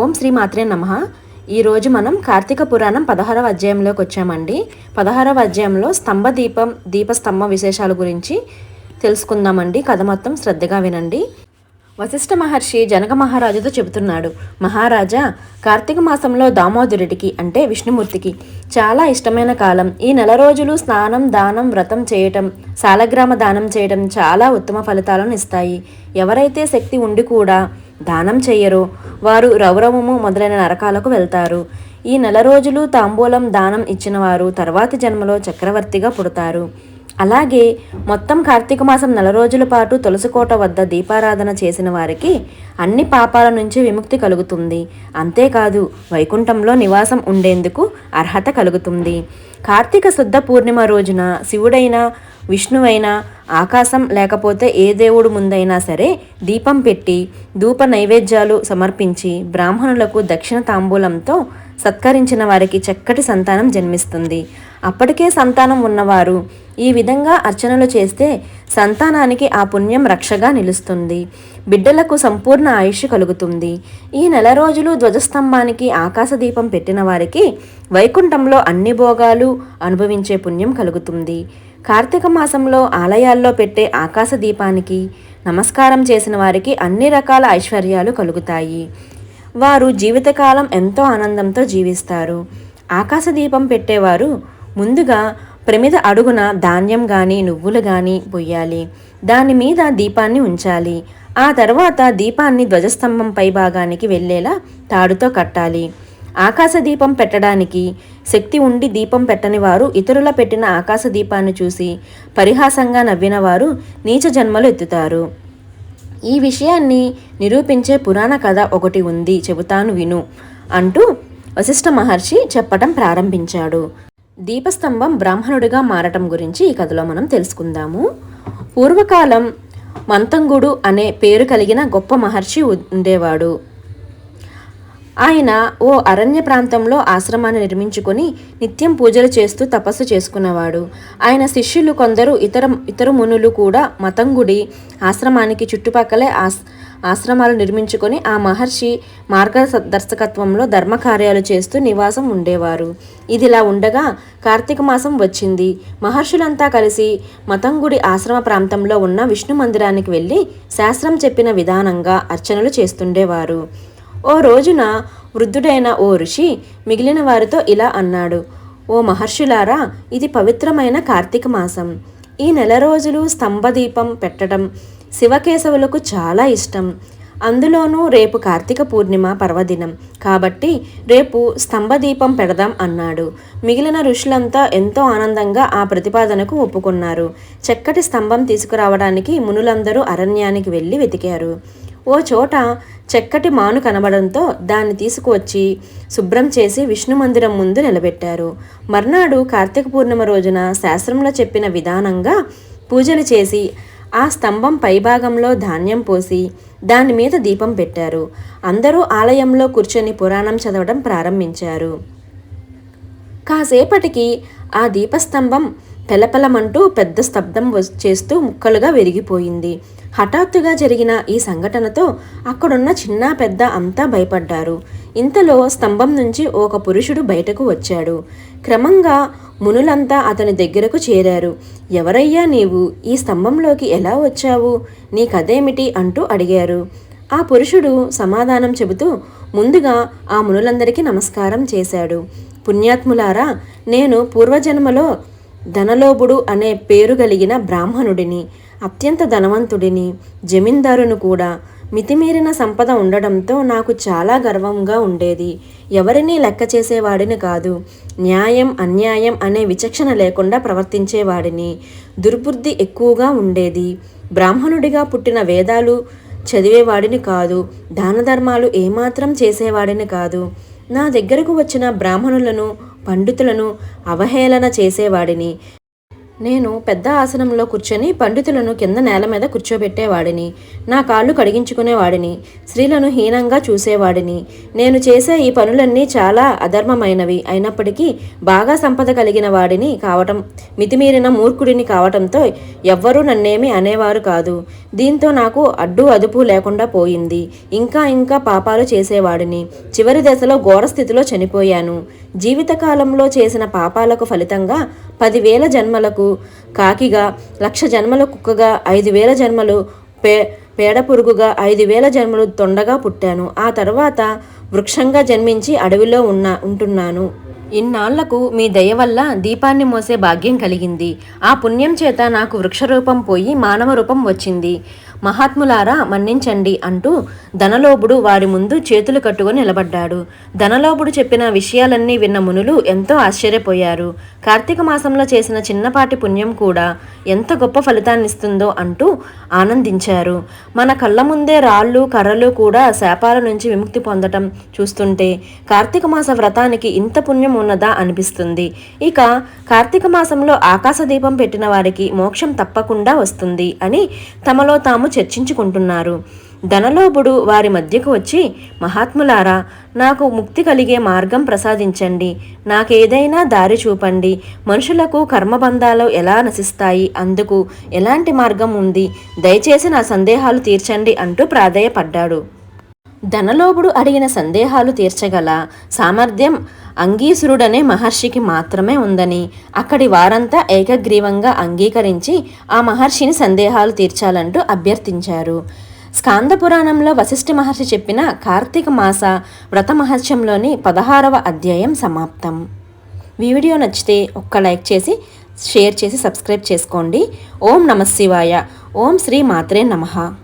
ఓం శ్రీ మాత్రే నమ. ఈరోజు మనం కార్తీక పురాణం పదహారవ అధ్యాయంలోకి వచ్చామండి. పదహారవ అధ్యాయంలో స్తంభ దీపం దీపస్తంభ విశేషాల గురించి తెలుసుకుందామండి. కథ మొత్తం శ్రద్ధగా వినండి. వశిష్ఠ మహర్షి జనక మహారాజుతో చెబుతున్నాడు మహారాజా కార్తీక మాసంలో దామోదరుడికి అంటే విష్ణుమూర్తికి చాలా ఇష్టమైన కాలం. ఈ నెల రోజులు స్నానం దానం వ్రతం చేయటం సాలగ్రామ దానం చేయటం చాలా ఉత్తమ ఫలితాలను ఇస్తాయి. ఎవరైతే శక్తి ఉండి కూడా దానం చెయ్యరు. వారు రౌరవము మొదలైన నరకాలకు వెళ్తారు. ఈ నెల రోజులు తాంబూలం దానం ఇచ్చిన వారు తర్వాతి జన్మలో చక్రవర్తిగా పుడతారు. అలాగే మొత్తం కార్తీక మాసం నెల రోజుల పాటు తులసికోట వద్ద దీపారాధన చేసిన వారికి అన్ని పాపాల నుంచి విముక్తి కలుగుతుంది. అంతేకాదు వైకుంఠంలో నివాసం ఉండేందుకు అర్హత కలుగుతుంది. కార్తీక శుద్ధ పూర్ణిమ రోజున శివుడైన విష్ణువైనా ఆకాశం లేకపోతే ఏ దేవుడు ముందైనా సరే దీపం పెట్టి ధూప నైవేద్యాలు సమర్పించి బ్రాహ్మణులకు దక్షిణ తాంబూలంతో సత్కరించిన వారికి చక్కటి సంతానం జన్మిస్తుంది. అప్పటికే సంతానం ఉన్నవారు ఈ విధంగా అర్చనలు చేస్తే సంతానానికి ఆ పుణ్యం రక్షగా నిలుస్తుంది. బిడ్డలకు సంపూర్ణ ఆయుష్ కలుగుతుంది. ఈ నెల రోజులు ధ్వజస్తంభానికి ఆకాశదీపం పెట్టిన వారికి వైకుంఠంలో అన్ని భోగాలు అనుభవించే పుణ్యం కలుగుతుంది. కార్తీక మాసంలో ఆలయాల్లో పెట్టే ఆకాశ దీపానికి నమస్కారం చేసిన వారికి అన్ని రకాల ఐశ్వర్యాలు కలుగుతాయి. వారు జీవితకాలం ఎంతో ఆనందంతో జీవిస్తారు. ఆకాశ దీపం పెట్టేవారు ముందుగా ప్రమిద అడుగున ధాన్యం కానీ నువ్వులు కానీ పొయ్యాలి దాని మీద దీపాన్ని ఉంచాలి. ఆ తర్వాత దీపాన్ని ధ్వజస్తంభం పై భాగానికి వెళ్ళేలా తాడుతో కట్టాలి. ఆకాశ దీపం పెట్టడానికి శక్తి ఉండి దీపం పెట్టని వారు ఇతరుల పెట్టిన ఆకాశ దీపాన్ని చూసి పరిహాసంగా నవ్విన వారు నీచ జన్మలు ఎత్తుతారు. ఈ విషయాన్ని నిరూపించే పురాణ కథ ఒకటి ఉంది చెబుతాను విను అంటూ వశిష్ఠ మహర్షి చెప్పటం ప్రారంభించాడు. దీపస్తంభం బ్రాహ్మణుడిగా మారటం గురించి ఈ కథలో మనం తెలుసుకుందాము. పూర్వకాలం మంతంగుడు అనే పేరు కలిగిన గొప్ప మహర్షి ఉండేవాడు. ఆయన ఓ అరణ్య ప్రాంతంలో ఆశ్రమాన్ని నిర్మించుకొని నిత్యం పూజలు చేస్తూ తపస్సు చేసుకున్నవాడు. ఆయన శిష్యులు కొందరు ఇతర ఇతర మునులు కూడా మతంగుడి ఆశ్రమానికి చుట్టుపక్కలే ఆస్ ఆశ్రమాలు నిర్మించుకొని ఆ మహర్షి మార్గదర్శకత్వంలో ధర్మకార్యాలు చేస్తూ నివాసం ఉండేవారు. ఇదిలా ఉండగా కార్తీక మాసం వచ్చింది. మహర్షులంతా కలిసి మతంగుడి ఆశ్రమ ప్రాంతంలో ఉన్న విష్ణు మందిరానికి వెళ్ళి శాస్త్రం చెప్పిన విధానంగా అర్చనలు చేస్తుండేవారు. ఓ రోజున వృద్ధుడైన ఓ ఋషి మిగిలిన వారితో ఇలా అన్నాడు ఓ మహర్షులారా ఇది పవిత్రమైన కార్తీక మాసం. ఈ నెల రోజులు స్తంభదీపం పెట్టడం శివకేశవులకు చాలా ఇష్టం. అందులోనూ రేపు కార్తీక పూర్ణిమ పర్వదినం. కాబట్టి రేపు స్తంభదీపం పెడదాం అన్నాడు. మిగిలిన ఋషులంతా ఎంతో ఆనందంగా ఆ ప్రతిపాదనకు ఒప్పుకున్నారు. చక్కటి స్తంభం తీసుకురావడానికి మునులందరూ అరణ్యానికి వెళ్ళి వెతికారు. ఓ చోట చెక్కటి మాను కనబడంతో దాన్ని తీసుకువచ్చి శుభ్రం చేసి విష్ణు మందిరం ముందు నిలబెట్టారు. మర్నాడు కార్తీక పూర్ణిమ రోజున శాస్త్రంలో చెప్పిన విధానంగా పూజలు చేసి ఆ స్తంభం పైభాగంలో ధాన్యం పోసి దాని మీద దీపం పెట్టారు. అందరూ ఆలయంలో కూర్చొని పురాణం చదవడం ప్రారంభించారు. కాసేపటికి ఆ దీపస్తంభం పెలపెలమంటూ పెద్ద స్తబ్దం చేస్తూ ముక్కలుగా విరిగిపోయింది. హఠాత్తుగా జరిగిన ఈ సంఘటనతో అక్కడున్న చిన్న పెద్ద అంతా భయపడ్డారు. ఇంతలో స్తంభం నుంచి ఒక పురుషుడు బయటకు వచ్చాడు. క్రమంగా మునులంతా అతని దగ్గరకు చేరారు. ఎవరయ్యా నీవు? ఈ స్తంభంలోకి ఎలా వచ్చావు? నీ కథేమిటి? అంటూ అడిగారు. ఆ పురుషుడు సమాధానం చెబుతూ ముందుగా ఆ మునులందరికీ నమస్కారం చేశాడు. పుణ్యాత్ములారా నేను పూర్వజన్మలో ధనలోభుడు అనే పేరు కలిగిన బ్రాహ్మణుడిని అత్యంత ధనవంతుడిని జమీందారును కూడా మితిమీరిన సంపద ఉండడంతో నాకు చాలా గర్వంగా ఉండేది. ఎవరినీ లెక్క చేసేవాడిని కాదు న్యాయం అన్యాయం అనే విచక్షణ లేకుండా ప్రవర్తించేవాడిని. దుర్బుద్ధి ఎక్కువగా ఉండేది. బ్రాహ్మణుడిగా పుట్టిన వేదాలు చదివేవాడిని కాదు దాన ధర్మాలు ఏమాత్రం చేసేవాడిని కాదు. నా దగ్గరకు వచ్చిన బ్రాహ్మణులను పండితులను అవహేళన చేసేవాడిని. నేను పెద్ద ఆసనంలో కూర్చొని పండితులను కింద నేల మీద కూర్చోబెట్టేవాడిని. నా కాళ్ళు కడిగించుకునేవాడిని. స్త్రీలను హీనంగా చూసేవాడిని. నేను చేసే ఈ పనులన్నీ చాలా అధర్మమైనవి. అయినప్పటికీ బాగా సంపద కలిగిన వాడిని కావటం మితిమీరిన మూర్ఖుడిని కావటంతో ఎవ్వరూ నన్నేమి అనేవారు కాదు. దీంతో నాకు అడ్డు అదుపు లేకుండా పోయింది. ఇంకా ఇంకా పాపాలు చేసేవాడిని. చివరి దశలో ఘోర స్థితిలో చనిపోయాను. జీవితకాలంలో చేసిన పాపాలకు ఫలితంగా పదివేల జన్మలకు కాకిగా లక్ష జన్మల కుక్కగా ఐదు వేల జన్మలు పే పేడ పురుగుగా ఐదు వేల జన్మలు తొండగా పుట్టాను. ఆ తర్వాత వృక్షంగా జన్మించి అడవిలో ఉన్న ఉంటున్నాను. ఇన్నాళ్ళకు మీ దయ వల్ల దీపాన్ని మోసే భాగ్యం కలిగింది. ఆ పుణ్యం చేత నాకు వృక్షరూపం పోయి మానవ రూపం వచ్చింది. మహాత్ములారా మన్నించండి అంటూ ధనలోబుడు వారి ముందు చేతులు కట్టుకొని నిలబడ్డాడు. ధనలోబుడు చెప్పిన విషయాలన్నీ విన్న మునులు ఎంతో ఆశ్చర్యపోయారు. కార్తీక మాసంలో చేసిన చిన్నపాటి పుణ్యం కూడా ఎంత గొప్ప ఫలితాన్నిస్తుందో అంటూ ఆనందించారు. మన కళ్ళ ముందే రాళ్ళు కర్రలు కూడా శాపాల నుంచి విముక్తి పొందటం చూస్తుంటే కార్తీక మాస వ్రతానికి ఇంత పుణ్యం ఉన్నదా అనిపిస్తుంది. ఇక కార్తీక మాసంలో ఆకాశ దీపం పెట్టిన వారికి మోక్షం తప్పకుండా వస్తుంది అని తమలో తాము చర్చించుకుంటున్నారు. ధనలోభుడు వారి మధ్యకు వచ్చి మహాత్ములారా నాకు ముక్తి కలిగే మార్గం ప్రసాదించండి. నాకేదైనా దారి చూపండి. మనుషులకు కర్మబంధాలు ఎలా నశిస్తాయి? అందుకు ఎలాంటి మార్గం ఉంది? దయచేసి నా సందేహాలు తీర్చండి అంటూ ప్రాధేయపడ్డాడు. ధనలోభుడు అడిగిన సందేహాలు తీర్చగల సామర్థ్యం అంగీసురుడనే మహర్షికి మాత్రమే ఉందని. అక్కడి వారంతా ఏకగ్రీవంగా అంగీకరించి ఆ మహర్షిని సందేహాలు తీర్చాలంటూ అభ్యర్థించారు. స్కాంద పురాణంలో వశిష్ఠ మహర్షి చెప్పిన కార్తీక మాస వ్రత మహర్షంలోని పదహారవ అధ్యాయం సమాప్తం. వీడియో నచ్చితే ఒక్క లైక్ చేసి షేర్ చేసి సబ్స్క్రైబ్ చేసుకోండి. ఓం నమ శివాయ. ఓం శ్రీ మాత్రే నమః.